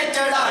United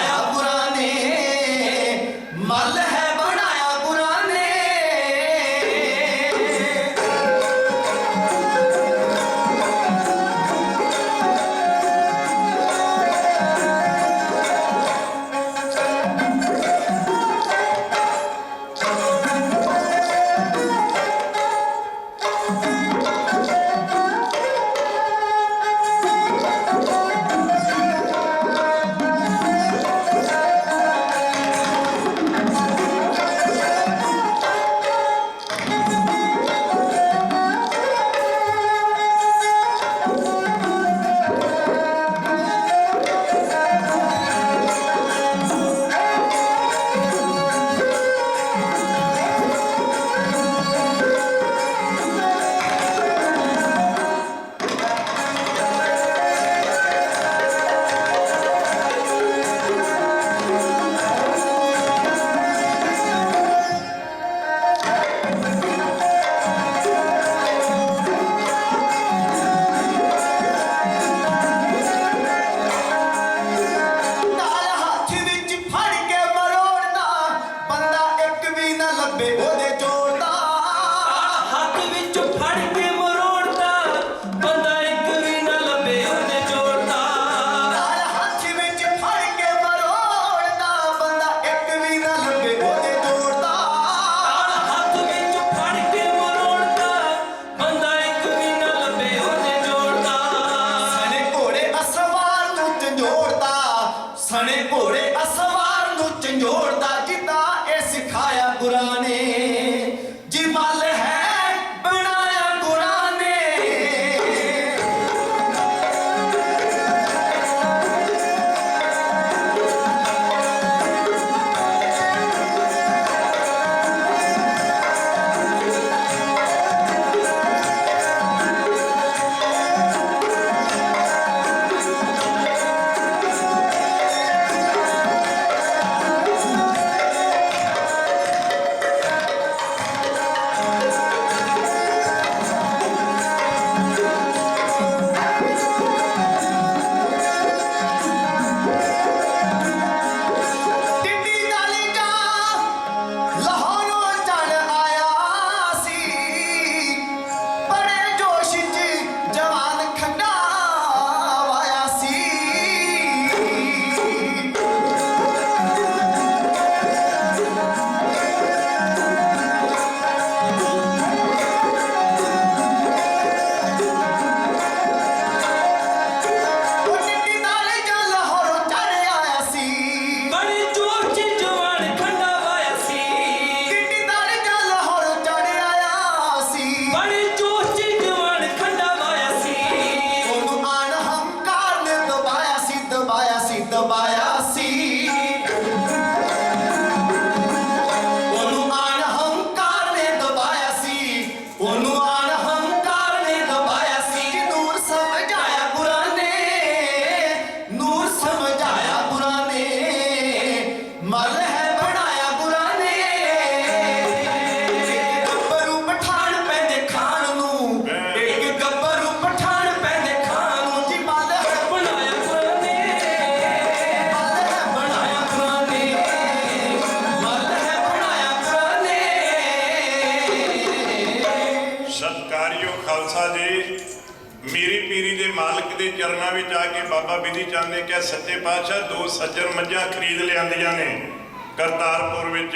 ਮੇਰੀ ਪੀਰੀ ਦੇ ਮਾਲਕ ਦੇ ਚਰਨਾਂ ਵਿੱਚ ਆ ਕੇ ਬਾਬਾ ਬਿਧੀ ਚੰਦ ਨੇ ਕਿਹਾ, ਸੱਚੇ ਪਾਤਸ਼ਾਹ, ਦੋ ਸੱਜਣ ਮੱਝਾਂ ਖਰੀਦ ਲਿਆਂਦੀਆਂ ਨੇ। ਕਰਤਾਰਪੁਰ ਵਿੱਚ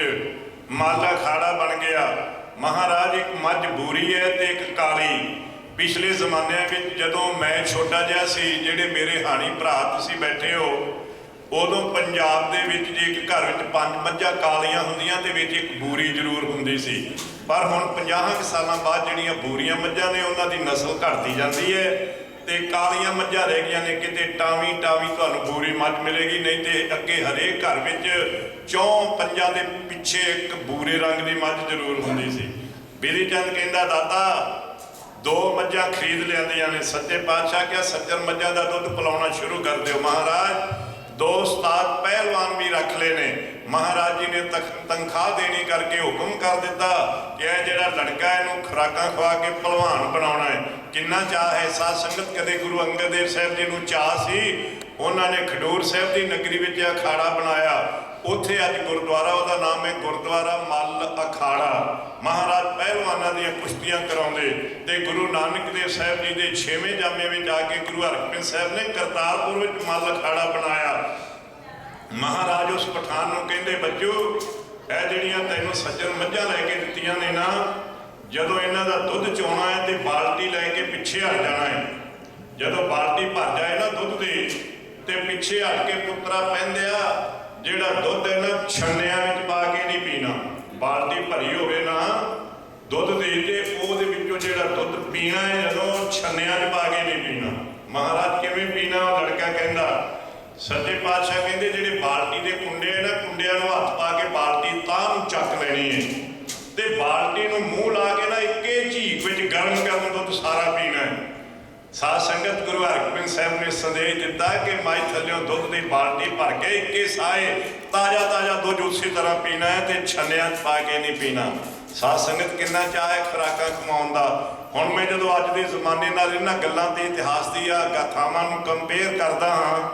ਮਾਲਾ ਖਾੜਾ ਬਣ ਗਿਆ। ਮਹਾਰਾਜ, ਇੱਕ ਮੱਝ ਬੂਰੀ ਹੈ ਤੇ ਇੱਕ ਕਾਲੀ। ਪਿਛਲੇ ਜ਼ਮਾਨਿਆਂ ਵਿੱਚ ਜਦੋਂ ਮੈਂ ਛੋਟਾ ਜਿਹਾ ਸੀ, ਜਿਹੜੇ ਮੇਰੇ ਹਾਣੀ ਭਰਾ ਤੁਸੀਂ ਬੈਠੇ ਹੋ ਉਦੋਂ ਪੰਜਾਬ ਦੇ ਵਿੱਚ ਜੇ ਇੱਕ ਘਰ ਵਿੱਚ ਪੰਜ ਮੱਝਾਂ ਕਾਲੀਆਂ ਹੁੰਦੀਆਂ ਤੇ ਵਿੱਚ ਇੱਕ ਬੂਰੀ ਜ਼ਰੂਰ ਹੁੰਦੀ ਸੀ। ਪਰ ਹੁਣ 50 ਕੁ ਸਾਲਾਂ ਬਾਅਦ ਜਿਹੜੀਆਂ ਬੂਰੀਆਂ ਮੱਝਾਂ ਨੇ, ਉਹਨਾਂ ਦੀ ਨਸਲ ਘਟਦੀ ਜਾਂਦੀ ਹੈ ਤੇ ਕਾਲੀਆਂ ਮੱਝਾਂ ਰਹਿ ਗਈਆਂ ਨੇ, ਕਿਤੇ ਟਾਵੀ ਟਾਵੀ ਤੁਹਾਨੂੰ ਬੂਰੀ ਮੱਝ ਮਿਲੇਗੀ, ਨਹੀਂ ਤੇ ਅੱਗੇ ਹਰੇਕ ਘਰ ਵਿੱਚ ਚੌਂ ਪੰਜਾਂ ਦੇ ਪਿੱਛੇ ਇੱਕ ਬੂਰੇ ਰੰਗ ਦੀ ਮੱਝ ਜ਼ਰੂਰ ਹੁੰਦੀ ਸੀ। ਬਿਧੀ ਚੰਦ ਕਹਿੰਦਾ, ਦਾਤਾ, ਦੋ ਮੱਝਾਂ ਖਰੀਦ ਲਿਆਂਦੀਆਂ ਨੇ ਸੱਚੇ ਪਾਤਸ਼ਾਹ ਕਿਹਾ, ਸੱਜਣ ਮੱਝਾਂ ਦਾ ਦੁੱਧ ਪਿਲਾਉਣਾ ਸ਼ੁਰੂ ਕਰ ਦਿਓ ਮਹਾਰਾਜ। ਦੋ ਉਸਤਾਦ ਪਹਿਲਵਾਨ ਵੀ ਰੱਖ ਲਏ ਨੇ। ਮਹਾਰਾਜ ਜੀ ਨੇ ਤਖ- ਤਨਖਾਹ ਦੇਣੀ ਕਰਕੇ ਹੁਕਮ ਕਰ ਦਿੱਤਾ ਕਿ ਇਹ ਜਿਹੜਾ ਲੜਕਾ ਇਹਨੂੰ ਖੁਰਾਕਾਂ ਖਵਾ ਕੇ ਪਹਿਲਵਾਨ ਬਣਾਉਣਾ ਹੈ। ਕਿੰਨਾ ਚਾਹ ਹੈ, ਸਾਧ ਸੰਗਤ ਕਦੇ ਗੁਰੂ ਅੰਗਦ ਦੇਵ ਸਾਹਿਬ ਜੀ ਨੂੰ ਚਾਹ ਸੀ। ਉਹਨਾਂ ਨੇ ਖਡੂਰ ਸਾਹਿਬ ਦੀ ਨਗਰੀ ਵਿੱਚ ਅਖਾੜਾ ਬਣਾਇਆ। ਉੱਥੇ ਅੱਜ ਗੁਰਦੁਆਰਾ, ਉਹਦਾ ਨਾਮ ਹੈ ਗੁਰਦੁਆਰਾ ਮੱਲ ਅਖਾੜਾ। ਮਹਾਰਾਜ ਪਹਿਲਵਾਨਾਂ ਦੀਆਂ ਕੁਸ਼ਤੀਆਂ ਕਰਾਉਂਦੇ ਤੇ ਗੁਰੂ ਨਾਨਕ ਦੇਵ ਸਾਹਿਬ ਜੀ ਦੇ 6ਵੇਂ ਜਾਮੇ ਵਿੱਚ ਆ ਕੇ ਗੁਰੂ ਹਰਗੋਬਿੰਦ ਸਾਹਿਬ ਨੇ ਕਰਤਾਰਪੁਰ ਵਿੱਚ ਮੱਲ ਅਖਾੜਾ ਬਣਾਇਆ। ਮਹਾਰਾਜ ਉਸ ਪਠਾਨ ਨੂੰ ਕਹਿੰਦੇ ਬੱਚੋ ਇਹ ਜਿਹੜੀਆਂ ਤੈਨੂੰ ਸੱਜਣ ਮੱਝਾਂ ਲੈ ਕੇ ਦਿੱਤੀਆਂ ਨੇ ਨਾ, ਜਦੋਂ ਇਹਨਾਂ ਦਾ ਦੁੱਧ ਚੋਣਾ ਹੈ ਤੇ ਬਾਲਟੀ ਲੈ ਕੇ ਪਿੱਛੇ ਹਟ ਜਾਣਾ ਹੈ। ਜਦੋਂ ਬਾਲਟੀ ਭਰ ਜਾਏ ਨਾ ਦੁੱਧ ਦੀ ਤੇ ਪਿੱਛੇ ਹਟ ਕੇ ਪੁੱਤਰਾ ਪੈਂਦਿਆ ਜਿਹੜਾ ਦੁੱਧ ਹੈ ਨਾ ਛੰਨਿਆਂ ਵਿੱਚ ਪਾ ਕੇ ਨਹੀਂ ਪੀਣਾ, ਬਾਲਟੀ ਭਰੀ ਹੋਵੇ ਨਾ, ਦੁੱਧ ਦੀ ਤੇ ਉਹਦੇ ਵਿੱਚੋਂ ਜਿਹੜਾ ਦੁੱਧ ਪੀਣਾ ਹੈ, ਜਦੋਂ ਛੰਨਿਆਂ 'ਚ ਪਾ ਕੇ ਨਹੀਂ ਪੀਣਾ। ਮਹਾਰਾਜ ਕਿਵੇਂ ਪੀਣਾ, ਉਹ ਲੜਕਾ ਕਹਿੰਦਾ, ਸੱਚੇ ਪਾਤਸ਼ਾਹ ਕਹਿੰਦੇ, ਜਿਹੜੇ ਬਾਲਟੀ ਦੇ ਕੁੰਡੇ ਹੈ ਨਾ, ਕੁੰਡਿਆਂ ਨੂੰ ਹੱਥ ਪਾ ਕੇ ਬਾਲਟੀ ਤਾਂ ਨੂੰ ਚੱਕ ਲੈਣੀ ਹੈ। ਤੇ ਬਾਲਟੀ ਨੂੰ ਮੂੰਹ ਲਾ ਕੇ ਨਾ, ਇੱਕੇ ਝੀਕ ਵਿੱਚ ਗਰਮ ਕਰਨ ਸਾਧ ਸੰਗਤ ਗੁਰੂ ਹਰਗੋਬਿੰਦ ਸਾਹਿਬ ਨੇ ਸੰਦੇਸ਼ ਦਿੱਤਾ ਕਿ ਮਾਈ ਥੱਲਿਓਂ ਦੁੱਧ ਦੀ ਬਾਲਟੀ ਭਰ ਕੇ ਇੱਕੇ ਸਾਏ ਤਾਜ਼ਾ ਤਾਜ਼ਾ ਦੁੱਧ ਉਸੇ ਤਰ੍ਹਾਂ ਪੀਣਾ ਹੈ ਤੇ ਛੰਨਿਆਂ 'ਚ ਪਾ ਕੇ ਨਹੀਂ ਪੀਣਾ। ਸਾਧ ਸੰਗਤ ਕਿੰਨਾ ਚਾਹ ਹੈ ਖੁਰਾਕਾਂ ਕਮਾਉਣ ਦਾ। ਹੁਣ ਮੈਂ ਜਦੋਂ ਅੱਜ ਦੇ ਜ਼ਮਾਨੇ ਨਾਲ ਇਹਨਾਂ ਗੱਲਾਂ ਤੇ ਇਤਿਹਾਸ ਦੀਆਂ ਗਾਥਾਵਾਂ ਨੂੰ ਕੰਪੇਅਰ ਕਰਦਾ ਹਾਂ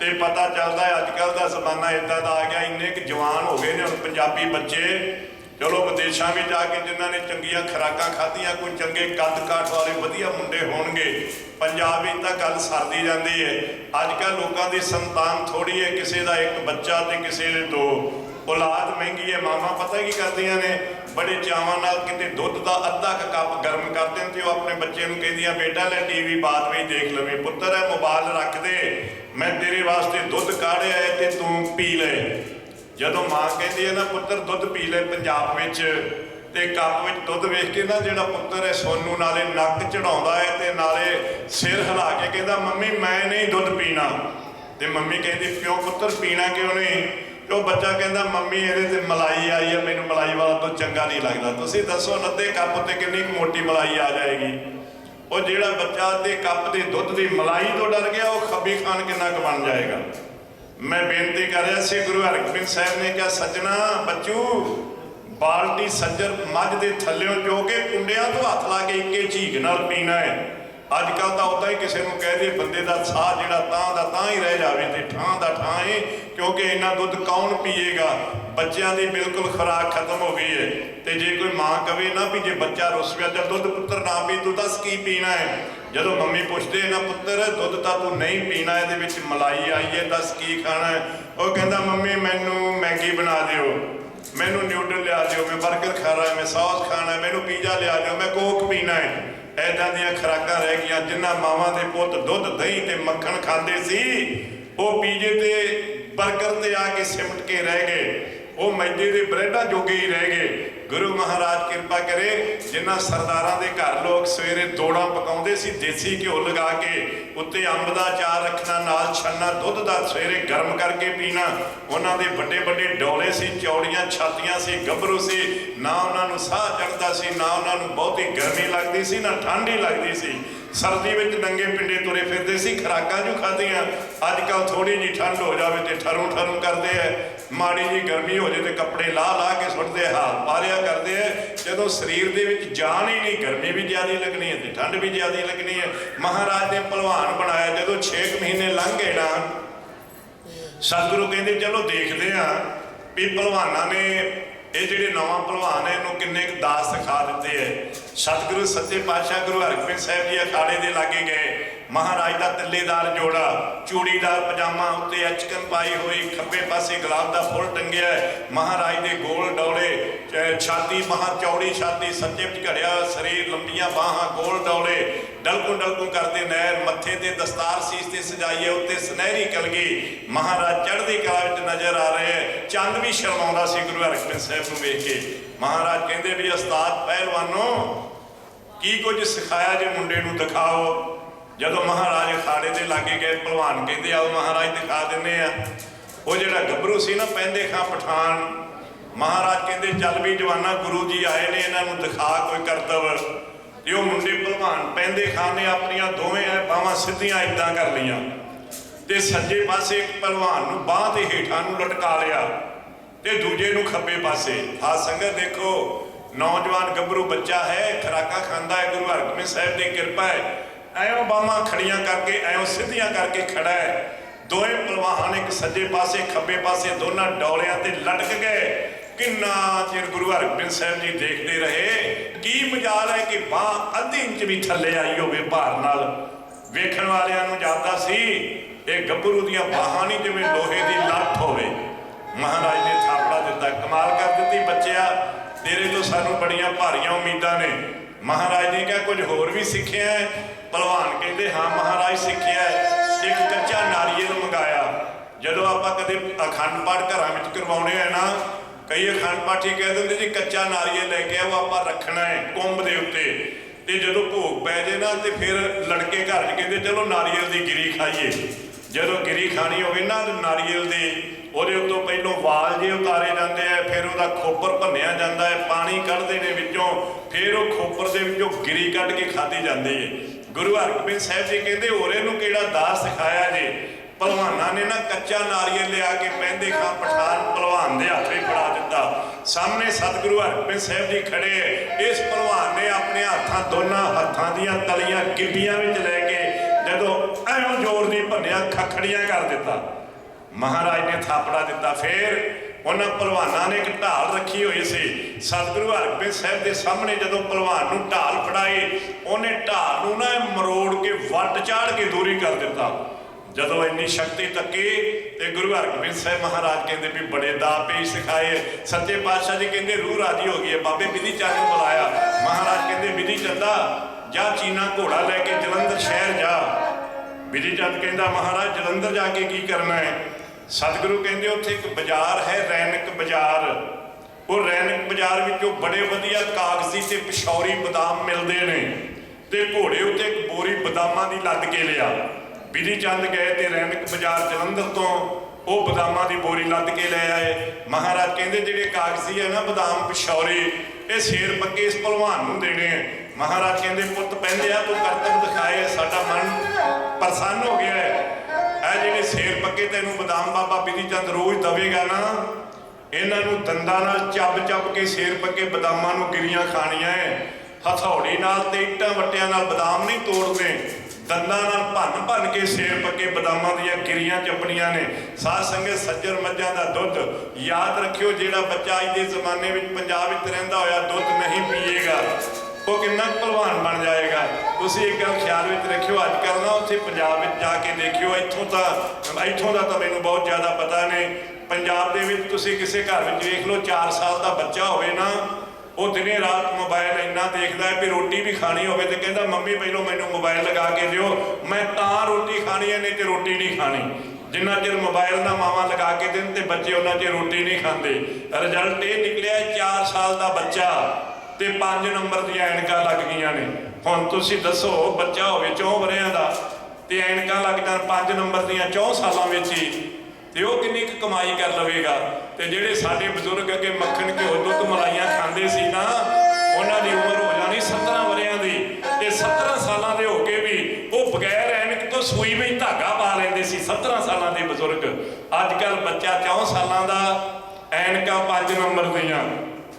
ਤੇ ਪਤਾ ਚੱਲਦਾ ਹੈ, ਅੱਜ ਕੱਲ ਦਾ ਜ਼ਮਾਨਾ ਇਦਾਂ ਦਾ ਆ ਗਿਆ, ਇੰਨੇ ਕੁ ਜਵਾਨ ਹੋ ਗਏ ਨੇ, ਹੁਣ ਪੰਜਾਬੀ ਬੱਚੇ ਚਲੋ ਵਿਦੇਸ਼ਾਂ ਵਿੱਚ ਜਾ ਕੇ ਜਿਨ੍ਹਾਂ ਨੇ ਚੰਗੀਆਂ ਖੁਰਾਕਾਂ ਖਾਧੀਆਂ, ਕੋਈ ਚੰਗੇ ਕੱਦ ਕਾਠ ਵਾਲੇ ਵਧੀਆ ਮੁੰਡੇ ਹੋਣਗੇ, ਪੰਜਾਬ ਵਿੱਚ ਤਾਂ ਗੱਲ ਸਰਦੀ ਜਾਂਦੀ ਹੈ ਅੱਜ ਕੱਲ ਲੋਕਾਂ ਦੀ ਸੰਤਾਨ ਥੋੜੀ ਹੈ ਕਿਸੇ ਦਾ ਇੱਕ ਬੱਚਾ ਤੇ ਕਿਸੇ ਦੇ ਦੋ। ਔਲਾਦ ਮਹਿੰਗੀ ਹੈ ਮਾਮਾ ਪਤਾ ਕੀ ਕਰਦੀਆਂ ਨੇ? ਬੜੇ ਚਾਵਾਂ ਨਾਲ ਕਿਤੇ ਦੁੱਧ ਦਾ ਅੱਧਾ ਕੁ ਕੱਪ ਗਰਮ ਕਰਦੇ ਨੇ ਤੇ ਉਹ ਆਪਣੇ ਬੱਚੇ ਨੂੰ ਕਹਿੰਦੀਆਂ, ਬੇਟਾ, ਲੈ ਟੀਵੀ ਬਾਅਦ ਵਿੱਚ ਦੇਖ ਲਵੇ। ਪੁੱਤਰ ਹੈ ਮੋਬਾਈਲ ਰੱਖ ਦੇ। ਮੈਂ ਤੇਰੇ ਵਾਸਤੇ ਦੁੱਧ ਕਾੜਿਆ ਹੈ ਤੇ ਤੂੰ ਪੀ ਲੈ। ਜਦੋਂ ਮਾਂ ਕਹਿੰਦੀ ਹੈ ਨਾ, ਪੁੱਤਰ, ਦੁੱਧ ਪੀ ਲੈ ਪੰਜਾਬ ਵਿੱਚ ਤੇ ਕੱਪ ਵਿੱਚ ਦੁੱਧ ਵੇਖ ਕੇ ਨਾ ਜਿਹੜਾ ਪੁੱਤਰ ਹੈ, ਸੋਨੂੰ ਨਾਲੇ ਨੱਕ ਚੜਾਉਂਦਾ ਹੈ ਤੇ ਨਾਲੇ ਸਿਰ ਹਿਲਾ ਕੇ ਕਹਿੰਦਾ, ਮੰਮੀ, ਮੈਂ ਨਹੀਂ ਦੁੱਧ ਪੀਣਾ। ਤੇ ਮੰਮੀ ਕਹਿੰਦੀ ਕਿਉਂ ਪੁੱਤਰ, ਪੀਣਾ ਕਿਉਂ ਨਹੀਂ? ਤੇ ਉਹ ਬੱਚਾ ਕਹਿੰਦਾ, ਮੰਮੀ, ਇਹਦੇ ਤੇ ਮਲਾਈ ਆਈ ਹੈ ਮੈਨੂੰ ਮਲਾਈ ਵਾਲਾ ਦੁੱਧ ਚੰਗਾ ਨਹੀਂ ਲੱਗਦਾ। ਤੁਸੀਂ ਦੱਸੋ ਨੱਦੇ ਕੱਪ ਉੱਤੇ ਕਿੰਨੀ ਕੁ ਮੋਟੀ ਮਲਾਈ ਆ ਜਾਏਗੀ? ਉਹ ਜਿਹੜਾ ਬੱਚਾ ਤੇ ਕੱਪ ਦੇ ਦੁੱਧ ਦੀ ਮਲਾਈ ਤੋਂ ਡਰ ਗਿਆ, ਉਹ ਖੱਬੀ ਖਾਨ ਕਿੰਨਾ ਕੁ ਬਣ ਜਾਏਗਾ? ਮੈਂ ਬੇਨਤੀ ਕਰ ਰਿਹਾ ਸੀ ਗੁਰੂ ਹਰਗੋਬਿੰਦ ਸਾਹਿਬ ਨੇ ਕਿਹਾ, ਸੱਜਣਾ, ਬੱਚੂ, ਬਾਲਟੀ ਸੱਜਰ ਮੱਝ ਦੇ ਥੱਲਿਓਂ ਜੋ ਕੇ ਕੁੰਡਿਆਂ ਤੋਂ ਹੱਥ ਲਾ ਕੇ ਇੱਕੇ ਝੀਕ ਨਾਲ ਪੀਣਾ ਹੈ। ਅੱਜ ਕੱਲ ਤਾਂ ਉਦਾਂ ਹੀ ਕਿਸੇ ਨੂੰ ਕਹਿ ਦੇ ਬੰਦੇ ਦਾ ਸਾਹ ਜਿਹੜਾ ਤਾਂ ਦਾ ਤਾਂ ਹੀ ਰਹਿ ਜਾਵੇ ਤੇ ਠਾਂ ਦਾ ਠਾਂ ਹੈ ਕਿਉਂਕਿ ਇੰਨਾ ਦੁੱਧ ਕੌਣ ਪੀਏਗਾ? ਬੱਚਿਆਂ ਦੀ ਬਿਲਕੁਲ ਖੁਰਾਕ ਖਤਮ ਹੋ ਗਈ ਹੈ ਤੇ ਜੇ ਕੋਈ ਮਾਂ ਕਵੇ ਨਾ ਵੀ ਜੇ ਬੱਚਾ ਰੁੱਸ ਗਿਆ ਜਾਂ ਦੁੱਧ ਪੁੱਤਰ ਨਾ ਪੀ, ਤੂੰ ਦੱਸ ਕੀ ਪੀਣਾ ਹੈ ਜਦੋਂ ਮੰਮੀ ਪੁੱਛਦੇ ਨਾ, ਪੁੱਤਰ, ਦੁੱਧ ਤਾਂ ਤੂੰ ਨਹੀਂ ਪੀਣਾ, ਇਹਦੇ ਵਿੱਚ ਮਲਾਈ ਆਈ ਹੈ ਦੱਸ ਕੀ ਖਾਣਾ ਹੈ ਉਹ ਕਹਿੰਦਾ, ਮੰਮੀ, ਮੈਨੂੰ ਮੈਗੀ ਬਣਾ ਦਿਓ। ਮੈਨੂੰ ਨਿਊਡਲ ਲਿਆ ਦਿਓ, ਮੈਂ 버ਗਰ ਖਾਣਾ ਹੈ ਮੈਂ ਸੌਸ ਖਾਣਾ ਹੈ ਮੈਨੂੰ ਪੀਜ਼ਾ ਲਿਆ ਦਿਓ, ਮੈਂ ਕੋਕ ਪੀਣਾ ਹੈ ਐਦਾਂ ਦੀਆਂ ਖੁਰਾਕਾਂ ਰਹਿ ਗਈਆਂ, ਜਿਨ੍ਹਾਂ ਮਾਵਾਂ ਦੇ ਪੁੱਤ ਦੁੱਧ, ਦਹੀਂ ਤੇ ਮੱਖਣ ਖਾਂਦੇ ਸੀ, ਉਹ ਪੀਜੇ ਤੇ 버ਗਰ ਤੇ ਆ ਕੇ ਸਿਮਟ ਕੇ ਰਹਿ ਗਏ। ਉਹ ਮੈਦੇ ਦੇ ਬ੍ਰੈਡਾਂ ਜੋਗੇ ਹੀ ਰਹਿ ਗਏ। ਗੁਰੂ ਮਹਾਰਾਜ ਕਿਰਪਾ ਕਰੇ, ਜਿਨ੍ਹਾਂ ਸਰਦਾਰਾਂ ਦੇ ਘਰ ਲੋਕ ਸਵੇਰੇ ਦੋੜਾਂ ਪਕਾਉਂਦੇ ਸੀ, ਦੇਸੀ ਘਿਓ ਲਗਾ ਕੇ, ਉੱਤੇ ਅੰਬ ਦਾ ਅਚਾਰ ਰੱਖਣਾ, ਨਾਲ ਛੰਨਾ ਦੁੱਧ ਦਾ ਸਵੇਰੇ ਗਰਮ ਕਰਕੇ ਪੀਣਾ। ਉਹਨਾਂ ਦੇ ਵੱਡੇ ਵੱਡੇ ਡੋਲੇ ਸੀ, ਚੌੜੀਆਂ ਛਾਤੀਆਂ ਸੀ, ਗੱਭਰੂ ਸੀ। ਨਾ ਉਹਨਾਂ ਨੂੰ ਸਾਹ ਚੜਦਾ ਸੀ, ਨਾ ਉਹਨਾਂ ਨੂੰ ਬਹੁਤੀ ਗਰਮੀ ਲੱਗਦੀ ਸੀ, ਨਾ ਠੰਡ ਹੀ ਲੱਗਦੀ ਸੀ। ਸਰਦੀ ਵਿੱਚ ਨੰਗੇ ਪਿੰਡੇ ਤੁਰੇ ਫਿਰਦੇ ਸੀ, ਖਰਾਕਾਂ ਜੂ ਖਾਧੀਆਂ। ਅੱਜ ਕੱਲ ਥੋੜੀ ਜੀ ਠੰਡ ਹੋ ਜਾਵੇ ਤੇ ਠਰੂ ਠਰੂ ਕਰਦੇ ਐ ਮਾੜੀ ਜੀ ਗਰਮੀ ਹੋ ਜੇ ਤੇ ਕੱਪੜੇ ਲਾ ਲਾ ਕੇ ਸੁੱਟਦੇ ਹਾਲ ਪਾਰਿਆ ਕਰਦੇ ਐ ਜਦੋਂ ਸਰੀਰ ਦੇ ਵਿੱਚ ਜਾਨ ਹੀ ਨਹੀਂ, ਗਰਮੀ ਵੀ ਜ਼ਿਆਦਾ ਲੱਗਣੀ ਹੈ ਤੇ ਠੰਡ ਵੀ ਜ਼ਿਆਦਾ ਲੱਗਣੀ ਹੈ। ਮਹਾਰਾਜ ਨੇ ਭਲਵਾਨ ਬਣਾਇਆ, ਜਦੋਂ 6 ਮਹੀਨੇ ਲੰਘ ਗਏ ਨਾ, ਸਤਿਗੁਰੂ ਕਹਿੰਦੇ, ਚਲੋ ਦੇਖਦੇ ਆ ਵੀ ਭਲਵਾਨਾਂ ਨੇ, ਇਹ ਜਿਹੜੇ ਨਵਾਂ ਭਲਵਾਨ ਹੈ, ਇਹਨੂੰ ਕਿੰਨੇ ਕੁ ਦਾਸ ਸਿਖਾ ਦਿੱਤੇ ਐ ਸਤਿਗੁਰੂ, ਸੱਚੇ ਪਾਤਸ਼ਾਹ ਗੁਰੂ ਹਰਗੋਬਿੰਦ ਸਾਹਿਬ ਜੀ ਅਖਾੜੇ ਦੇ ਲਾਗੇ ਗਏ। ਮਹਾਰਾਜ ਦਾ ਤਿੱਲੇਦਾਰ ਜੋੜਾ ਚੂੜੀਦਾਰ ਪਜਾਮਾ ਉੱਤੇ ਅਚਕਨ ਪਾਈ ਹੋਈ, ਖੱਬੇ ਪਾਸੇ ਗੁਲਾਬ ਦਾ ਫੁੱਲ ਟੰਗਿਆ ਮਹਾਰਾਜ ਦੇ ਗੋਲ ਡੌਲੇ ਛਾਤੀ ਮਹਾ ਚੌੜੀ ਛਾਤੀ ਸੱਜੇ ਵਿੱਚ ਘੜਿਆ ਸਰੀਰ ਲੰਬੀਆਂ ਬਾਹਾਂ, ਗੋਲ ਡੌਲੇ। ਡਲਕੂ ਡਲਕੂ ਕਰਦੇ ਨਹਿਰ, ਮੱਥੇ ਤੇ ਦਸਤਾਰ ਸੀਸ ਤੇ ਸਜਾਈਏ ਉੱਤੇ ਸੁਨਹਿਰੀ ਕਲਗੀ। ਮਹਾਰਾਜ ਚੜ੍ਹਦੀ ਕਲਾ ਵਿੱਚ ਨਜ਼ਰ ਆ ਰਹੇ ਚੰਦ ਵੀ ਸ਼ਰਮਾਉਂਦਾ ਸੀ ਗੁਰੂ ਹਰਗੋਬਿੰਦ ਸਾਹਿਬ ਨੂੰ ਵੇਖ ਕੇ। ਮਹਾਰਾਜ ਕਹਿੰਦੇ ਵੀ ਉਸਤਾਦ ਪਹਿਲਵਾਨੋ, ਕੀ ਕੁਝ ਸਿਖਾਇਆ ਜੇ ਮੁੰਡੇ ਨੂੰ ਦਿਖਾਓ? ਜਦੋਂ ਮਹਾਰਾਜ ਅਖਾੜੇ ਦੇ ਲਾਗੇ ਗਏ, ਭਲਵਾਨ ਕਹਿੰਦੇ, ਆਓ ਮਹਾਰਾਜ ਦਿਖਾ ਦਿੰਨੇ ਆ ਉਹ ਜਿਹੜਾ ਗੱਭਰੂ ਸੀ ਨਾ ਪੈਂਦੇ ਖਾਂ ਪਠਾਨ, ਮਹਾਰਾਜ ਕਹਿੰਦੇ, ਚੱਲ ਵੀ ਜਵਾਨਾ, ਗੁਰੂ ਜੀ ਆਏ ਨੇ, ਇਹਨਾਂ ਨੂੰ ਦਿਖਾ ਕੋਈ ਕਰਤਵ। ਤੇ ਉਹ ਮੁੰਡੇ ਭਲਵਾਨ ਪੈਂਦੇ ਖਾਂ ਨੇ ਆਪਣੀਆਂ ਦੋਵੇਂ ਐ, ਬਾਹਾਂ ਸਿੱਧੀਆਂ ਇਦਾਂ ਕਰ ਲਈਆਂ। ਤੇ ਸੱਜੇ ਪਾਸੇ ਇੱਕ ਭਲਵਾਨ ਨੂੰ ਬਾਹ ਦੇ ਹੇਠਾਂ ਨੂੰ ਲਟਕਾ ਲਿਆ। ਤੇ ਦੂਜੇ ਨੂੰ ਖੱਬੇ ਪਾਸੇ। ਆ ਸੰਗਤ ਦੇਖੋ, ਨੌਜਵਾਨ ਗੱਭਰੂ ਬੱਚਾ ਹੈ, ਖਰਾਕਾ ਖਾਂਦਾ ਹੈ, ਗੁਰੂ ਹਰਗੋਬਿੰਦ ਸਾਹਿਬ ਦੀ ਕਿਰਪਾ ਹੈ। ਐਉਂ ਬਾਹਾਂ ਖੜੀਆਂ ਕਰਕੇ, ਐਉਂ ਸਿੱਧੀਆਂ ਕਰਕੇ ਖੜਾ ਹੈ। ਦੋਵੇਂ ਭਲਵਾਨ ਇੱਕ ਸੱਜੇ ਪਾਸੇ, ਖੱਬੇ ਪਾਸੇ, ਦੋਨਾਂ ਡੌਲਿਆਂ ਤੇ ਲਟਕ ਗਏ। ਕਿੰਨਾ ਚਿਰ ਗੁਰੂ ਹਰਗੋਬਿੰਦ ਸਾਹਿਬ ਜੀ ਦੇਖਦੇ ਰਹੇ। ਕੀ ਮਜਾਲ ਹੈ ਕਿ ਬਾਹ ਅੱਧੀ ਇੰਚ ਵੀ ਥੱਲੇ ਆਈ ਹੋਵੇ ਭਾਰ ਨਾਲ। ਵੇਖਣ ਵਾਲਿਆਂ ਨੂੰ ਜਾਂਦਾ ਸੀ, ਇਹ ਗੱਭਰੂ ਦੀਆਂ ਬਾਹਾਂ ਨਹੀਂ ਜਿਵੇਂ ਲੋਹੇ ਦੀ ਲੱਠ ਹੋਵੇ। ਮਹਾਰਾਜ ਨੇ ਥਾਪੜਾ ਦਿੱਤਾ, ਕਮਾਲ ਕਰ ਦਿੱਤੀ ਬੱਚਿਆ। ਤੇਰੇ ਤੋਂ ਸਾਨੂੰ ਬੜੀਆਂ ਭਾਰੀਆਂ ਉਮੀਦਾਂ ਨੇ। ਮਹਾਰਾਜ ਨੇ ਕਿਹਾ, ਕੁਝ ਹੋਰ ਵੀ ਸਿੱਖਿਆ ਹੈ? ਭਲਵਾਨ ਕਹਿੰਦੇ, ਹਾਂ, ਮਹਾਰਾਜ ਸਿੱਖਿਆ ਹੈ। ਇੱਕ ਕੱਚਾ ਨਾਰੀਅਲ ਮੰਗਾਇਆ। ਜਦੋਂ ਆਪਾਂ ਕਦੇ ਅਖੰਡ ਪਾਠ ਘਰਾਂ ਵਿੱਚ ਕਰਵਾਉਣੇ ਆ ਨਾ, ਕਈ ਅਖੰਡ ਪਾਠੀ ਕਹਿ ਦਿੰਦੇ ਜੀ, ਕੱਚਾ ਨਾਰੀਅਲ ਲੈ ਕੇ ਆਓ, ਆਪਾਂ ਰੱਖਣਾ ਹੈ ਕੁੰਭ ਦੇ ਉੱਤੇ। ਤੇ ਜਦੋਂ ਭੋਗ ਪੈ ਜੇ ਨਾ, ਤੇ ਫਿਰ ਲੜਕੇ ਘਰ 'ਚ ਕਹਿੰਦੇ, ਚਲੋ ਨਾਰੀਅਲ ਦੀ ਗਿਰੀ ਖਾਈਏ। ਜਦੋਂ ਗਿਰੀ ਖਾਣੀ ਹੋਵੇ ਨਾ ਤੇ ਨਾਰੀਅਲ ਦੀ, ਉਹਦੇ ਉੱਤੋਂ ਪਹਿਲੋਂ ਵਾਲ ਜੇ ਉਤਾਰੇ ਜਾਂਦੇ ਆ, ਫਿਰ ਉਹਦਾ ਖੋਪਰ ਭੰਨਿਆ ਜਾਂਦਾ ਹੈ, ਪਾਣੀ ਕੱਢਦੇ ਨੇ ਵਿੱਚੋਂ, ਫਿਰ ਉਹ ਖੋਪਰ ਦੇ ਵਿੱਚੋਂ ਗਿਰੀ ਕੱਢ ਕੇ ਖਾਧੀ ਜਾਂਦੀ ਹੈ। ਗੁਰੂ ਹਰਗੋਬਿੰਦ ਸਾਹਿਬ ਜੀ ਕਹਿੰਦੇ, ਹੋਰੇ ਨੂੰ ਕਿਹੜਾ ਦਾਸ ਸਿਖਾਇਆ ਜੇ? ਪਹਿਲਵਾਨਾਂ ਨੇ ਨਾ ਕੱਚਾ ਨਾਰੀਅਲ ਲਿਆ ਕੇ ਪਹਿੰਦੇ ਖਾਂ ਪਠਾਨ ਪਹਿਲਵਾਨ ਦੇ ਹੱਥੇ ਫੜਾ ਦਿੱਤਾ। ਸਾਹਮਣੇ ਸਤਿਗੁਰੂ ਹਰਗੋਬਿੰਦ ਸਾਹਿਬ ਜੀ ਖੜੇ ਇਸ ਪਹਿਲਵਾਨ ਨੇ ਆਪਣੇ ਹੱਥਾਂ, ਦੋਨਾਂ ਹੱਥਾਂ ਦੀਆਂ ਤਲੀਆਂ ਗਿੱਬੀਆਂ ਵਿੱਚ ਲੈ ਕੇ ਜਦੋਂ ਐਉਂ ਜ਼ੋਰ ਦੀ ਭੰਨਿਆ ਖਖੜੀਆਂ ਕਰ ਦਿੱਤਾ। ਮਹਾਰਾਜ ਨੇ ਥਾਪੜਾ ਦਿੱਤਾ। ਫੇਰ ਉਹਨਾਂ ਪਹਿਲਵਾਨਾਂ ਨੇ ਇੱਕ ਢਾਲ ਰੱਖੀ ਹੋਈ ਸੀ। ਸਤਿਗੁਰੂ ਹਰਗੋਬਿੰਦ ਸਾਹਿਬ ਦੇ ਸਾਹਮਣੇ ਜਦੋਂ ਪਹਿਲਵਾਨ ਨੂੰ ਢਾਲ ਫੜਾਈ, ਉਹਨੇ ਢਾਲ ਨੂੰ ਨਾ ਮਰੋੜ ਕੇ ਵੱਟ ਚਾੜ ਕੇ ਦੂਰੀ ਕਰ ਦਿੱਤਾ। ਜਦੋਂ ਇੰਨੀ ਸ਼ਕਤੀ ਤੱਕੀ ਤੇ ਗੁਰੂ ਹਰਗੋਬਿੰਦ ਸਾਹਿਬ ਮਹਾਰਾਜ ਕਹਿੰਦੇ ਵੀ ਬੜੇ ਦਾ ਪੇਸ਼ ਸਿਖਾਏ। ਸੱਚੇ ਪਾਤਸ਼ਾਹ ਜੀ ਕਹਿੰਦੇ, ਰੂਹ ਰਾਜੀ ਹੋ ਗਈ ਹੈ। ਬਾਬੇ ਬਿਧੀ ਚੰਦ ਨੂੰ ਬੁਲਾਇਆ। ਮਹਾਰਾਜ ਕਹਿੰਦੇ ਬਿਧੀ ਚੰਦਾ, ਜਾ ਚੀਨਾ ਘੋੜਾ ਲੈ ਕੇ ਜਲੰਧਰ ਸ਼ਹਿਰ ਜਾ। ਬਿਧੀ ਚੰਦ ਕਹਿੰਦਾ, ਮਹਾਰਾਜ, ਜਲੰਧਰ ਜਾ ਕੇ ਕੀ ਕਰਨਾ ਹੈ? ਸਤਿਗੁਰੂ ਕਹਿੰਦੇ, ਉੱਥੇ ਇੱਕ ਬਾਜ਼ਾਰ ਹੈ, ਰੈਨਕ ਬਾਜ਼ਾਰ। ਉਹ ਰੈਨਕ ਬਾਜ਼ਾਰ ਵਿੱਚੋਂ ਬੜੇ ਵਧੀਆ ਕਾਗਜ਼ੀ ਤੇ ਪਿਸ਼ੌਰੀ ਬਦਾਮ ਮਿਲਦੇ ਨੇ ਤੇ ਘੋੜੇ ਉੱਤੇ ਇੱਕ ਬੋਰੀ ਬਦਾਮਾਂ ਦੀ ਲੱਦ ਕੇ ਲਿਆ। ਬਿਧੀ ਚੰਦ ਗਏ ਤੇ ਰੈਨਕ ਬਾਜ਼ਾਰ ਜਲੰਧਰ ਤੋਂ। ਉਹ ਬਦਾਮਾਂ ਦੀ ਬੋਰੀ ਲੱਦ ਕੇ ਲੈ ਆਏ। ਮਹਾਰਾਜ ਕਹਿੰਦੇ, ਜਿਹੜੇ ਕਾਗਜ਼ੀ ਹੈ ਨਾ ਬਦਾਮ ਪਿਸ਼ੌਰੇ ਇਹ ਸ਼ੇਰ ਪੱਕੇ ਇਸ ਭਲਵਾਨ ਨੂੰ ਦੇਣੇ ਆ। ਮਹਾਰਾਜ ਕਹਿੰਦੇ, ਪੁੱਤ ਪਹਿਲੇ ਆ, ਤੂੰ ਕਰਤਬ ਦਿਖਾਏ ਸਾਡਾ ਮਨ ਪ੍ਰਸੰਨ ਹੋ ਗਿਆ ਹੈ। ਇਹ ਜਿਹੜੇ ਸ਼ੇਰ ਪੱਕੇ ਤੈਨੂੰ ਬਦਾਮ ਬਾਬਾ ਬਿਧੀ ਚੰਦ ਰੋਜ਼ ਦਵੇਗਾ ਨਾ, ਇਹਨਾਂ ਨੂੰ ਦੰਦਾਂ ਨਾਲ ਚੱਬ ਚੱਬ ਕੇ ਸ਼ੇਰ ਪੱਕੇ ਬਦਾਮਾਂ ਨੂੰ ਗਿਰੀਆਂ ਖਾਣੀਆਂ ਹੈ। ਹਥੌੜੀ ਨਾਲ ਤੇ ਇੱਟਾਂ ਵੱਟਿਆਂ ਨਾਲ ਬਦਾਮ ਨਹੀਂ ਤੋੜਦੇ ਦੰਦਾਂ ਨਾਲ ਭੰਨ ਭੰਨ ਕੇ ਸੇਬ ਪੱਕੇ ਬਦਾਮਾਂ ਦੀਆਂ ਕਿਰੀਆਂ ਚੱਪਣੀਆਂ ਨੇ। ਸਾਧ ਸੰਗਤ ਸੱਜਰ ਮੱਝਾਂ ਦਾ ਦੁੱਧ। ਯਾਦ ਰੱਖਿਓ ਜਿਹੜਾ ਬੱਚਾ ਅੱਜ ਦੇ ਜ਼ਮਾਨੇ ਵਿੱਚ ਪੰਜਾਬ ਵਿੱਚ ਰਹਿੰਦਾ ਹੋਇਆ ਦੁੱਧ ਨਹੀਂ ਪੀਏਗਾ, ਉਹ ਕਿੰਨਾ ਕੁ ਭਲਵਾਨ ਬਣ ਜਾਏਗਾ। ਤੁਸੀਂ ਇੱਕ ਗੱਲ ਖਿਆਲ ਵਿੱਚ ਰੱਖਿਓ, ਅੱਜ ਕੱਲ੍ਹ ਨਾ ਉੱਥੇ ਪੰਜਾਬ ਵਿੱਚ ਜਾ ਕੇ ਦੇਖਿਓ, ਇੱਥੋਂ ਤਾਂ, ਇੱਥੋਂ ਦਾ ਤਾਂ ਮੈਨੂੰ ਬਹੁਤ ਜ਼ਿਆਦਾ ਪਤਾ ਨੇ। ਪੰਜਾਬ ਦੇ ਵਿੱਚ ਤੁਸੀਂ ਕਿਸੇ ਘਰ ਵਿੱਚ ਵੇਖ ਲਓ 4 ਸਾਲ ਦਾ ਬੱਚਾ ਹੋਵੇ ਨਾ ਉਹ ਦਿਨੇ ਰਾਤ ਮੋਬਾਈਲ ਇੰਨਾ ਦੇਖਦਾ ਹੈ ਵੀ ਰੋਟੀ ਵੀ ਖਾਣੀ ਹੋਵੇ ਤੇ ਕਹਿੰਦਾ, ਮੰਮੀ, ਪਹਿਲੋਂ ਮੈਨੂੰ ਮੋਬਾਈਲ ਲਗਾ ਕੇ ਦਿਓ। ਮੈਂ ਤਾਂ ਰੋਟੀ ਖਾਣੀ ਹੈ, ਨਹੀਂ ਤੇ ਰੋਟੀ ਨਹੀਂ ਖਾਣੀ। ਜਿੰਨਾ ਚਿਰ ਮੋਬਾਈਲ ਦਾ ਮਾਵਾ ਲਗਾ ਕੇ ਦੇਣ ਤੇ ਬੱਚੇ ਉਹਨਾਂ ਚਿਰ ਰੋਟੀ ਨਹੀਂ ਖਾਂਦੇ। ਰਿਜ਼ਲਟ ਇਹ ਨਿਕਲਿਆ 4 ਸਾਲ ਦਾ ਬੱਚਾ ਤੇ 5 ਨੰਬਰ ਦੀਆਂ ਐਨਕਾਂ ਲੱਗ ਗਈਆਂ ਨੇ। ਹੁਣ ਤੁਸੀਂ ਦੱਸੋ, ਬੱਚਾ ਹੋਵੇ 4 ਵਰਿਆਂ ਦਾ ਤੇ ਐਨਕਾਂ ਲੱਗ ਜਾਣ 5 ਨੰਬਰ ਦੀਆਂ 4 ਸਾਲਾਂ ਵਿੱਚ ਹੀ ਤੇ ਉਹ ਕਿੰਨੀ ਕੁ ਕਮਾਈ ਕਰ ਲਵੇਗਾ? ਤੇ ਜਿਹੜੇ ਸਾਡੇ ਬਜ਼ੁਰਗ ਅੱਗੇ ਮੱਖਣ ਘਿਓ ਦੁੱਧ ਮਲਾਈਆਂ ਖਾਂਦੇ ਸੀ ਨਾ, ਉਹਨਾਂ ਦੀ ਉਮਰ ਹੋ ਜਾਣੀ 17 ਵਰਿਆਂ ਦੀ। ਤੇ 17 ਸਾਲਾਂ ਦੇ ਹੋ ਕੇ ਵੀ ਉਹ ਬਗੈਰ ਐਨਕ ਤੋਂ ਸੂਈ ਵਿੱਚ ਧਾਗਾ ਪਾ ਲੈਂਦੇ ਸੀ 17 ਸਾਲਾਂ ਦੇ ਬਜ਼ੁਰਗ। ਅੱਜ ਕੱਲ ਬੱਚਾ 4 ਸਾਲਾਂ ਦਾ ਐਨਕਾਂ 5 ਨੰਬਰ ਦੀਆਂ।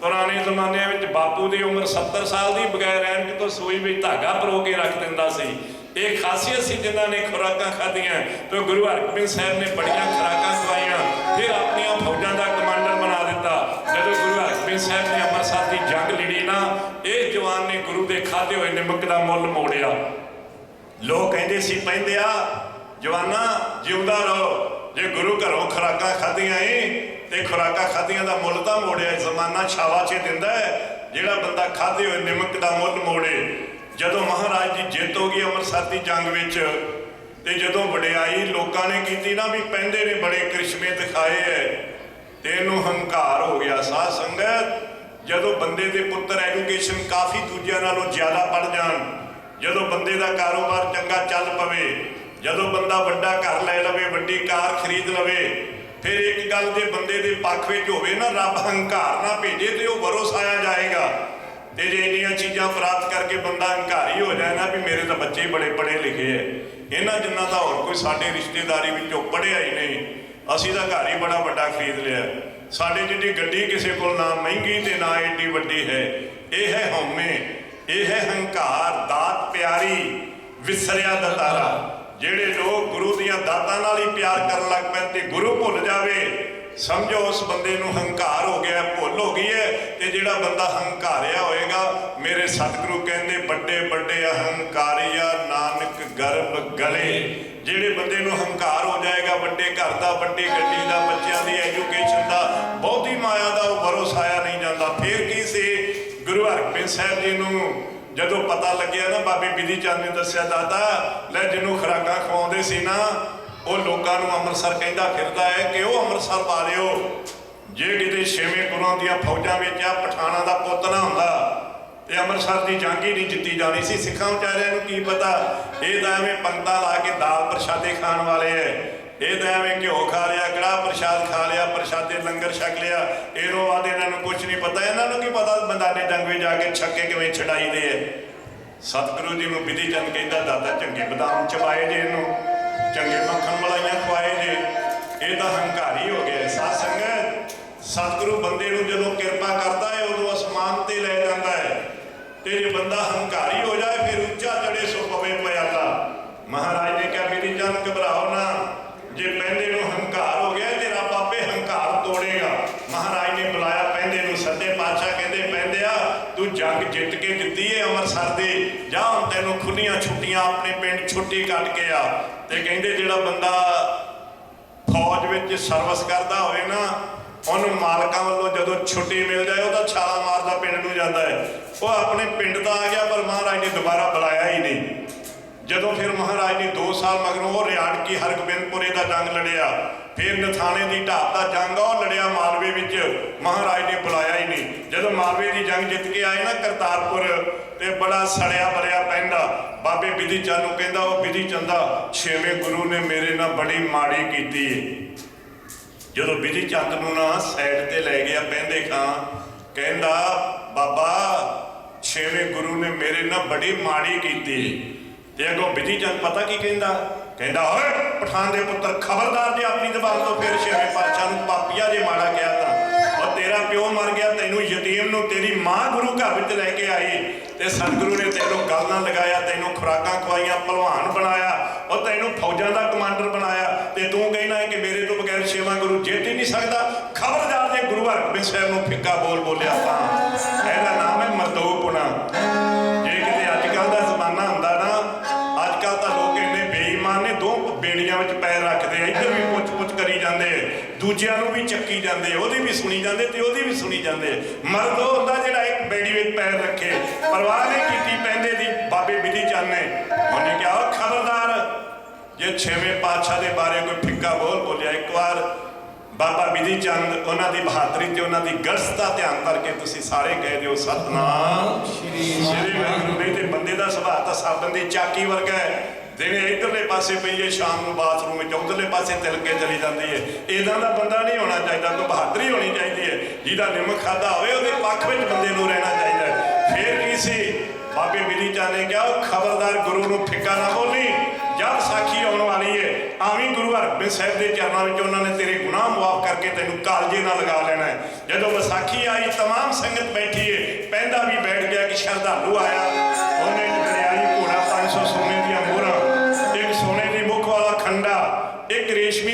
ਪੁਰਾਣੇ ਜ਼ਮਾਨਿਆਂ ਵਿੱਚ ਬਾਪੂ ਦੀ ਉਮਰ 70 ਸਾਲ ਦੀ, ਬਗੈਰ ਐਨਕ ਤੋਂ ਸੂਈ ਵਿੱਚ ਧਾਗਾ ਪਰੋ ਕੇ ਰੱਖ ਦਿੰਦਾ ਸੀ। ਇਹ ਖਾਸੀਅਤ ਸੀ ਜਿਨ੍ਹਾਂ ਨੇ ਖੁਰਾਕਾਂ ਖਾਧੀਆਂ। ਤੇ ਗੁਰੂ ਹਰਗੋਬਿੰਦ ਸਾਹਿਬ ਨੇ ਬੜੀਆਂ ਖੁਰਾਕਾਂ ਖਵਾਈਆਂ। ਫਿਰ ਆਪਣੀਆਂ ਫੌਜਾਂ ਦਾ ਕਮਾਂਡਰ ਬਣਾ ਦਿੱਤਾ। ਜਦੋਂ ਗੁਰੂ ਹਰਗੋਬਿੰਦ ਸਾਹਿਬ ਨੇ ਅੰਮ੍ਰਿਤਸਰ ਦੀ ਜੰਗ ਲੜੀ ਨਾ, ਇਹ ਜਵਾਨ ਨੇ ਗੁਰੂ ਦੇ ਖਾਦੇ ਹੋਏ ਨਿਮਕ ਦਾ ਮੁੱਲ ਮੋੜਿਆ। ਲੋਕ ਕਹਿੰਦੇ ਸੀ, ਪੈਂਦੇ ਆ, ਜਵਾਨਾ, ਜਿਉਂਦਾ ਰਹੋ। ਜੇ ਗੁਰੂ ਘਰੋਂ ਖੁਰਾਕਾਂ ਖਾਧੀਆਂ ਏ, ਤੇ ਖੁਰਾਕਾਂ ਖਾਧੀਆਂ ਦਾ ਮੁੱਲ ਤਾਂ ਮੋੜਿਆ। ਜ਼ਮਾਨਾ ਛਾਵਾ 'ਚ ਦਿੰਦਾ ਹੈ। ਜਿਹੜਾ ਬੰਦਾ ਖਾਦੇ ਹੋਏ ਨਿਮਕ ਦਾ ਮੁੱਲ ਮੋੜੇ ਜਦੋਂ ਮਹਾਰਾਜ ਜੀ ਜਿੱਤ ਹੋ ਗਈ ਅੰਮ੍ਰਿਤਸਰ ਦੀ ਜੰਗ ਵਿੱਚ, ਤੇ ਜਦੋਂ ਵਡਿਆਈ ਲੋਕਾਂ ਨੇ ਕੀਤੀ ਨਾ ਵੀ ਪੈਂਦੇ ਨੇ ਬੜੇ ਕ੍ਰਿਸ਼ਮੇ ਦਿਖਾਏ ਐ। ਤੇ ਇਹਨੂੰ ਹੰਕਾਰ ਹੋ ਗਿਆ ਸਾਧ ਸੰਗਤ। ਜਦੋਂ ਬੰਦੇ ਦੇ ਪੁੱਤਰ ਐਜੂਕੇਸ਼ਨ ਕਾਫੀ ਦੂਜਿਆਂ ਨਾਲੋਂ ਜ਼ਿਆਦਾ ਪੜ ਜਾਣ, ਜਦੋਂ ਬੰਦੇ ਦਾ ਕਾਰੋਬਾਰ ਚੰਗਾ ਚੱਲ ਪਵੇ, ਜਦੋਂ ਬੰਦਾ ਵੱਡਾ ਘਰ ਲੈ ਲਵੇ, ਵੱਡੀ ਕਾਰ ਖਰੀਦ ਲਵੇ, ਫਿਰ ਇੱਕ ਗੱਲ ਜੇ ਬੰਦੇ ਦੇ ਪੱਖ ਵਿੱਚ ਹੋਵੇ ਨਾ, ਰੱਬ ਹੰਕਾਰ ਨਾ ਭੇਜੇ ਤੇ ਉਹ ਵਰੋਸਾਇਆ ਜਾਏਗਾ। ਤੇ ਜੇ ਇੰਨੀਆਂ ਚੀਜ਼ਾਂ ਪ੍ਰਾਪਤ ਕਰਕੇ ਬੰਦਾ ਹੰਕਾਰੀ ਹੋ ਜਾਏ ਨਾ ਵੀ ਮੇਰੇ ਤਾਂ ਬੱਚੇ ਹੀ ਬੜੇ ਪੜ੍ਹੇ ਲਿਖੇ ਐ। ਇਹਨਾਂ ਜਿੰਨਾ ਤਾਂ ਹੋਰ ਕੋਈ ਸਾਡੇ ਰਿਸ਼ਤੇਦਾਰੀ ਵਿੱਚੋਂ ਪੜ੍ਹਿਆ ਹੀ ਨਹੀਂ। ਅਸੀਂ ਤਾਂ ਘਰ ਹੀ ਬੜਾ ਵੱਡਾ ਖਰੀਦ ਲਿਆ। ਸਾਡੇ ਜਿਹੜੀ ਗੱਡੀ ਕਿਸੇ ਕੋਲ ਨਾ ਮਹਿੰਗੀ ਤੇ ਨਾ ਏਡੀ ਵੱਡੀ ਹੈ। ਇਹ ਹੈ ਹਉਮੈ, ਇਹ ਹੈ ਹੰਕਾਰ, ਦਾਤ, ਪਿਆਰੀ, ਵਿਸਰਿਆ ਦਤਾਰਾ। ਜਿਹੜੇ ਲੋਕ ਗੁਰੂ ਦੀਆਂ ਦਾਤਾਂ ਨਾਲ ਹੀ ਪਿਆਰ ਕਰਨ ਲੱਗ ਪੈਣ ਤੇ ਗੁਰੂ ਭੁੱਲ ਜਾਵੇ ਸਮਝੋ ਉਸ ਬੰਦੇ ਨੂੰ ਹੰਕਾਰ ਹੋ ਗਿਆ, ਭੁੱਲ ਹੋ ਗਈ ਹੈ ਤੇ ਜਿਹੜਾ ਬੰਦਾ ਹੰਕਾਰਿਆ ਹੋਏਗਾ, ਮੇਰੇ ਸਤਿਗੁਰੂ ਕਹਿੰਦੇ ਵੱਡੇ ਵੱਡੇ ਅਹੰਕਾਰੀਆ ਨਾਨਕ ਗਰਭ ਗਲੇ। ਜਿਹੜੇ ਬੰਦੇ ਨੂੰ ਹੰਕਾਰ ਹੋ ਜਾਏਗਾ, ਵੱਡੇ ਘਰ ਦਾ, ਵੱਡੀ ਗੱਡੀ ਦਾ, ਬੱਚਿਆਂ ਦੀ ਐਜੂਕੇਸ਼ਨ ਦਾ, ਬਹੁਤੀ ਮਾਇਆ ਦਾ ਉਹ ਭਰੋਸਾਇਆ ਨਹੀਂ ਜਾਂਦਾ। ਫਿਰ ਕੀ ਸੀ? ਗੁਰੂ ਹਰਗੋਬਿੰਦ ਸਾਹਿਬ ਜੀ ਨੂੰ ਜਦੋਂ ਪਤਾ ਲੱਗਿਆ ਨਾ, ਬਾਬੇ ਬਿਧੀ ਚੰਦ ਨੇ ਦੱਸਿਆ ਦਾਦਾ ਲੈ ਜਿਹਨੂੰ ਖੁਰਾਕਾਂ ਖਵਾਉਂਦੇ ਸੀ ਨਾ ਉਹ ਲੋਕਾਂ ਨੂੰ ਅੰਮ੍ਰਿਤਸਰ ਕਹਿੰਦਾ ਫਿਰਦਾ ਹੈ ਕਿ ਉਹ ਅੰਮ੍ਰਿਤਸਰ ਪਾ ਲਿਓ। ਜੇ ਕਿਤੇ ਛੇਵੇਂ ਗੁਰੂਆਂ ਦੀਆਂ ਫੌਜਾਂ ਵਿੱਚ ਆ, ਪਠਾਣਾ ਦਾ ਪੁੱਤ ਨਾ ਹੁੰਦਾ। ਤੇ ਅੰਮ੍ਰਿਤਸਰ ਦੀ ਜੰਗ ਹੀ ਨਹੀਂ ਜਿੱਤੀ ਜਾਣੀ ਸੀ। ਸਿੱਖਾਂ ਵਿਚਾਰਿਆਂ ਨੂੰ ਕੀ ਪਤਾ? ਇਹ ਤਾਂ ਐਵੇਂ ਪੰਗਤਾਂ ਲਾ ਕੇ ਦਾਲ ਪ੍ਰਸ਼ਾਦੇ ਖਾਣ ਵਾਲੇ ਐ। ਇਹ ਤਾਂ ਐਵੇਂ ਘਿਓ ਖਾ ਲਿਆ, ਕੜਾਹ ਪ੍ਰਸ਼ਾਦ ਖਾ ਲਿਆ, ਪ੍ਰਸ਼ਾਦੇ ਲੰਗਰ ਛਕ ਲਿਆ। ਇਹਨੂੰ ਬਾਅਦ ਇਹਨਾਂ ਨੂੰ ਕੁਝ ਨਹੀਂ ਪਤਾ। ਇਹਨਾਂ ਨੂੰ ਕੀ ਪਤਾ ਬੰਦਾਨੇ ਜੰਗ ਵਿੱਚ ਜਾ ਕੇ ਛੱਕੇ ਕਿਵੇਂ ਛਡਾਈਦੇ ਐ। ਸਤਿਗੁਰੂ ਜੀ ਨੂੰ ਵਿਧੀ ਚੰਦ ਕਹਿੰਦਾ, ਦਾਦਾ ਚੰਗੇ ਬਦਾਮ ਚਬਾਏ ਜੇ ਇਹਨੂੰ। ਚੰਗੇ ਮੱਖਣ ਮਲਾਈਆਂ ਖਵਾਏ ਜੇ ਇਹ ਤਾਂ ਹੰਕਾਰੀ ਹੋ ਗਿਆ ਸਾਧ ਸੰਗਤ, ਸਤਿਗੁਰੂ ਬੰਦੇ ਨੂੰ ਜਦੋਂ ਕਿਰਪਾ ਕਰਦਾ ਹੈ, ਉਦੋਂ ਅਸਮਾਨ ਤੇ ਲੈ ਜਾਂਦਾ ਹੈ। ਤੇ ਜੇ ਬੰਦਾ ਹੰਕਾਰੀ ਹੋ ਜਾਏ, ਫਿਰ ਉੱਚਾ ਚੜੇ ਸੋ ਪਵੇ ਪਿਆਲਾ। ਮਹਾਰਾਜ ਨੇ ਕਿਹਾ, ਮੇਰੀ ਜਾਨ ਘਬਰਾਓ ਨਾ। ਜੇ ਪੈਂਦੇ ਨੂੰ ਹੰਕਾਰ ਹੋ ਗਿਆ, ਤੇਰਾ ਬਾਬੇ ਹੰਕਾਰ ਤੋੜੇਗਾ। ਮਹਾਰਾਜ ਨੇ ਬੁਲਾਇਆ ਪੈਂਦੇ ਨੂੰ ਸੱਦੇ ਪਾਤਸ਼ਾਹ ਕਹਿੰਦੇ, ਪੈਂਦਿਆ, ਤੂੰ ਜੰਗ ਜਿੱਤ ਕੇ ਦਿੱਤੀ ਏ ਅੰਮ੍ਰਿਤਸਰ ਦੇ। ਜਾ ਹੁਣ ਤੈਨੂੰ ਖੁੱਲੀਆਂ ਛੁੱਟੀਆਂ ਆਪਣੇ ਪਿੰਡ ਛੁੱਟੀ ਕੱਟ ਕੇ ਆ। ਤੇ ਕਹਿੰਦੇ ਜਿਹੜਾ ਬੰਦਾ ਫੌਜ ਵਿੱਚ ਸਰਵਿਸ ਕਰਦਾ ਹੋਵੇ ਨਾ, ਉਹਨੂੰ ਮਾਲਕਾਂ ਵੱਲੋਂ ਜਦੋਂ ਛੁੱਟੀ ਮਿਲ ਜਾਏ, ਉਹਦਾ ਛਾਲਾ ਮਾਰਦਾ, ਪਿੰਡ ਨੂੰ ਜਾਂਦਾ ਹੈ। ਉਹ ਆਪਣੇ ਪਿੰਡ ਤਾਂ ਆ ਗਿਆ, ਪਰ ਮਹਾਰਾਜ ਨੇ ਦੁਬਾਰਾ ਬੁਲਾਇਆ ਹੀ ਨਹੀਂ। ਜਦੋਂ ਫਿਰ ਮਹਾਰਾਜ ਨੇ 2 ਸਾਲ ਮਗਰੋਂ ਉਹ ਰਿਆੜਕੀ ਹਰਗੋਬਿੰਦਪੁਰੇ ਦਾ ਜੰਗ ਲੜਿਆ, ਫਿਰ ਨਥਾਣੇ ਦੀ ਢਾਬ ਦਾ ਜੰਗ, ਉਹ ਲੜਿਆ ਮਾਲਵੇ ਵਿੱਚ, ਮਹਾਰਾਜ ਨੇ ਬੁਲਾਇਆ ਹੀ ਨਹੀਂ। ਜਦੋਂ ਮਾਲਵੇ ਦੀ ਜੰਗ ਜਿੱਤ ਕੇ ਆਏ ਨਾ ਕਰਤਾਰਪੁਰ, ਤੇ ਬੜਾ ਸੜਿਆ ਬਲਿਆ ਪੈਂਦਾ। ਬਾਬੇ ਬਿਧੀ ਚੰਦ ਨੂੰ ਕਹਿੰਦਾ, ਉਹ ਬਿਧੀ ਚੰਦਾ ਛੇਵੇਂ ਗੁਰੂ ਨੇ ਮੇਰੇ ਨਾਲ ਬੜੀ ਮਾੜੀ ਕੀਤੀ। ਜਦੋਂ ਬਿਧੀ ਚੰਦ ਨੂੰ ਨਾ ਸਾਈਡ ਤੇ ਲੈ ਗਿਆ ਪੈਂਦੇ ਖਾਂ, ਕਹਿੰਦਾ, ਬਾਬਾ, ਛੇਵੇਂ ਗੁਰੂ ਨੇ ਮੇਰੇ ਨਾਲ ਬੜੀ ਮਾੜੀ ਕੀਤੀ। ਤੇ ਅੱਗੋਂ ਬਿਧੀ ਚੰਦ ਪਤਾ ਕੀ ਕਹਿੰਦਾ? ਕਹਿੰਦਾ, ਓਏ, ਪਠਾਨ ਦੇ ਪੁੱਤਰ ਖਬਰਦਾਰ ਜੇ ਆਪਣੀ ਜ਼ਬਾਨ ਤੋਂ ਫਿਰ ਛੇਵੇਂ ਪਾਤਸ਼ਾਹ ਨੂੰ ਪਾਪੀਆ ਜੇ ਮਾੜਾ ਕਿਹਾ ਤਾਂ। ਉਹ ਤੇਰਾ ਪਿਓ ਮਰ ਗਿਆ, ਤੈਨੂੰ ਯਤੀਮ ਨੂੰ ਤੇਰੀ ਮਾਂ ਗੁਰੂ ਘਰ ਵਿੱਚ ਲੈ ਕੇ ਆਈ। ਤੇ ਸਤਿਗੁਰੂ ਨੇ ਤੈਨੂੰ ਗੱਲ ਲਗਾਇਆ, ਤੈਨੂੰ ਖੁਰਾਕਾਂ ਖਵਾਈਆਂ ਭਲਵਾਨ ਬਣਾਇਆ, ਉਹ ਤੈਨੂੰ ਫੌਜਾਂ ਦਾ ਕਮਾਂਡਰ ਬਣਾਇਆ। ਤੇ ਤੂੰ ਕਹਿਣਾ ਹੈ ਕਿ ਮੇਰੇ ਤੋਂ ਬਗੈਰ ਛੇਵਾਂ ਗੁਰੂ ਜਿੱਤ ਹੀ ਨਹੀਂ ਸਕਦਾ। ਖਬਰਦਾਰ ਜੇ ਗੁਰੂ ਹਰਗੋਬਿੰਦ ਸਾਹਿਬ ਨੂੰ ਫਿੱਕਾ ਬੋਲ ਬੋਲਿਆ ਤਾਂ। ਇਹਦਾ ਨਾਮ ਹੈ ਮਰਦੋਪੁਣਾ ਆ ਇੱਧਰ ਵੀ ਪੁੱਛ ਪੁੱਛ ਕਰੀ ਜਾਂਦੇ ਦੂਜਿਆਂ ਨੂੰ ਵੀ ਚੱਕੀ ਜਾਂਦੇ ਉਹਦੀ ਵੀ ਸੁਣੀ ਜਾਂਦੇ ਤੇ ਉਹਦੀ ਵੀ ਸੁਣੀ ਜਾਂਦੇ ਮਰਦ ਉਹ ਹੁੰਦਾ ਜਿਹੜਾ ਇੱਕ ਬੇੜੀ ਵਿੱਚ ਪੈਰ ਰੱਖੇ ਪਰਵਾਹ ਨਹੀਂ ਕੀਤੀ ਪੈਂਦੇ ਦੀ ਬਾਬੇ ਬਿਧੀ ਚੰਦ ਨੇ ਉਹਨੇ ਕਿਹਾ "ਓ ਖਬਰਦਾਰ ਜੇ ਛੇਵੇਂ ਪਾਤਸ਼ਾਹ ਦੇ ਬਾਰੇ ਕੋਈ ਫਿੱਕਾ ਬੋਲ ਬੋਲਿਆ ਇੱਕ ਵਾਰ ਬਾਬਾ ਬਿਧੀ ਚੰਦ ਉਹਨਾਂ ਦੀ ਬਹਾਦਰੀ ਤੇ ਉਹਨਾਂ ਦੀ ਗਰਜ ਦਾ ਧਿਆਨ ਕਰਕੇ ਤੁਸੀਂ ਸਾਰੇ ਕਹਿ ਦਿਓ ਸਤਨਾਮ। ਸ਼੍ਰੀ ਵਾਹਿਗੁਰੂ ਤੇ ਬੰਦੇ ਦਾ ਸੁਭਾਅ ਤਾਂ ਸਾਬਣ ਦੀ ਚਾਕੀ ਵਰਗਾ ਹੈ। ਦਿਨੇ ਇਧਰਲੇ ਪਾਸੇ ਪਈਏ ਸ਼ਾਮ ਨੂੰ ਬਾਥਰੂਮ ਵਿੱਚ ਉਧਰਲੇ ਪਾਸੇ ਤਿਲ ਕੇ ਚਲੀ ਜਾਂਦੀ ਹੈ ਇਦਾਂ ਦਾ ਬੰਦਾ ਨਹੀਂ ਹੋਣਾ ਚਾਹੀਦਾ ਕੋਈ ਬਹਾਦਰੀ ਹੋਣੀ ਚਾਹੀਦੀ ਹੈ ਜਿਹਦਾ ਨਿਮਕ ਖਾਦਾ ਹੋਵੇ ਉਹਦੇ ਪੱਖ ਵਿੱਚ ਬੰਦੇ ਨੂੰ ਰਹਿਣਾ ਚਾਹੀਦਾ ਹੈ ਫੇਰ ਕੀ ਸੀ ਬਾਬੇ ਬਿਧੀ ਚੰਦ ਨੇ ਕਿਹਾ ਉਹ ਖਬਰਦਾਰ ਗੁਰੂ ਨੂੰ ਫਿੱਕਾ ਨਾ ਬੋਲੀ ਜਦ ਸਾਖੀ ਆਉਣ ਵਾਲੀ ਏ ਆਵੀਂ ਗੁਰੂ ਹਰਗੋਬਿੰਦ ਸਾਹਿਬ ਦੇ ਚਰਨਾਂ ਵਿੱਚ ਉਹਨਾਂ ਨੇ ਤੇਰੇ ਗੁਨਾਹ ਮਾਫ ਕਰਕੇ ਤੈਨੂੰ ਕਾਲਜੇ ਨਾਲ ਲਗਾ ਲੈਣਾ ਹੈ ਜਦੋਂ ਵਿਸਾਖੀ ਆਈ तमाम ਸੰਗਤ ਬੈਠੀ ਏ ਪੈਂਦਾ ਵੀ ਬੈਠ ਗਿਆ ਕਿ ਸ਼ਰਧਾਲੂ ਆਇਆ ਉਹਨੇ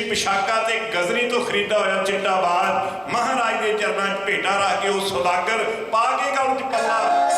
ਪਿਸ਼ਾਕਾ ਤੇ ਗਜ਼ਰੀ ਤੋਂ ਖਰੀਦਾ ਹੋਇਆ ਚਿੱਟਾ ਬਾਜ ਮਹਾਰਾਜ ਦੇ ਚਰਨਾਂ 'ਚ ਭੇਟਾ ਰੱਖ ਕੇ ਉਹ ਸੁਦਾਗਰ ਪਾ ਕੇ ਗਲ 'ਚ ਪੱਲਾ